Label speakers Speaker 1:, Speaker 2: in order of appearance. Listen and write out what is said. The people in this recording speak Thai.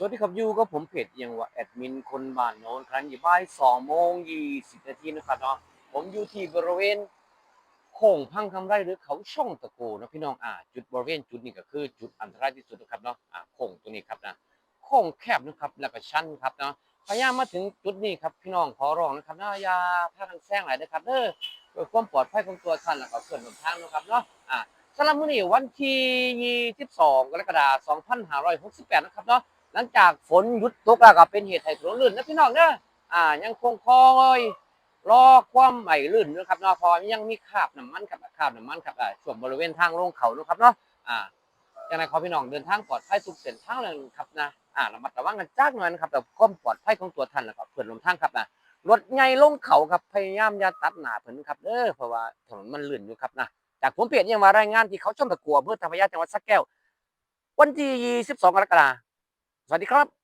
Speaker 1: สวัสดีครับยูก็ผมเพจอียังว่าแอดมินคนบ้านโน้นครั้งยี่บ่ายสองโมงยี่สิบนาทีนะครับเนาะผมอยู่ที่บริเวณโค้งพังคำไรหรือเขาช่องตะโกนะพี่น้องอ่าจุดบริเวณจุดนี้ก็คือจุดอันตรายที่สุดนะครับเนาะอ่าโค้งตัวนี้ครับนะโค้งแคบนะครับแล้วก็ชันครับเนาะพยายามมาถึงจุดนี้ครับพี่น้องขอร้องนะครับนะอย่าพากันแซงหลายนะครับเด้อเพื่อความปลอดภัยของตัวท่านแล้วก็เพื่อนร่วมทางนะครับเนาะอ่าสำหรับมื้อนี้วันที่22กรกฎาคม2568นะครับเนาะ ลังจากฝนหยุดตกแล้วก็เป็นเหตุให้ถนนลื่นนะพี่น้องเด้ออ่า ยังคงคอย รอความใหม่ลื่นนะครับเนาะพอยังมีคราบน้ำมันครับคราบน้ำมันครับอ่าช่วงบริเวณทางลงเขานะครับเนาะอ่ายังไงขอพี่น้องเดินทางปลอดภัยทุกเส้นทางเลยครับนะอ่าระมัดระวังกันจักหน่อยนะครับแต่ความปลอดภัยของตัวท่านแล้วก็เพื่อนร่วมทางครับนะรถใหญ่ลงเขาครับพยายามอย่าตัดหนาเพิ่นครับเด้อเพราะว่าถนนมันลื่นอยู่ครับนะจากผมเปลี่ยนยังมารายงานที่เขาชมตะกัวเพื่อทพยาจังหวัดสระแก้ว วันที่ 22 กรกฎาคม สวัสดีครับ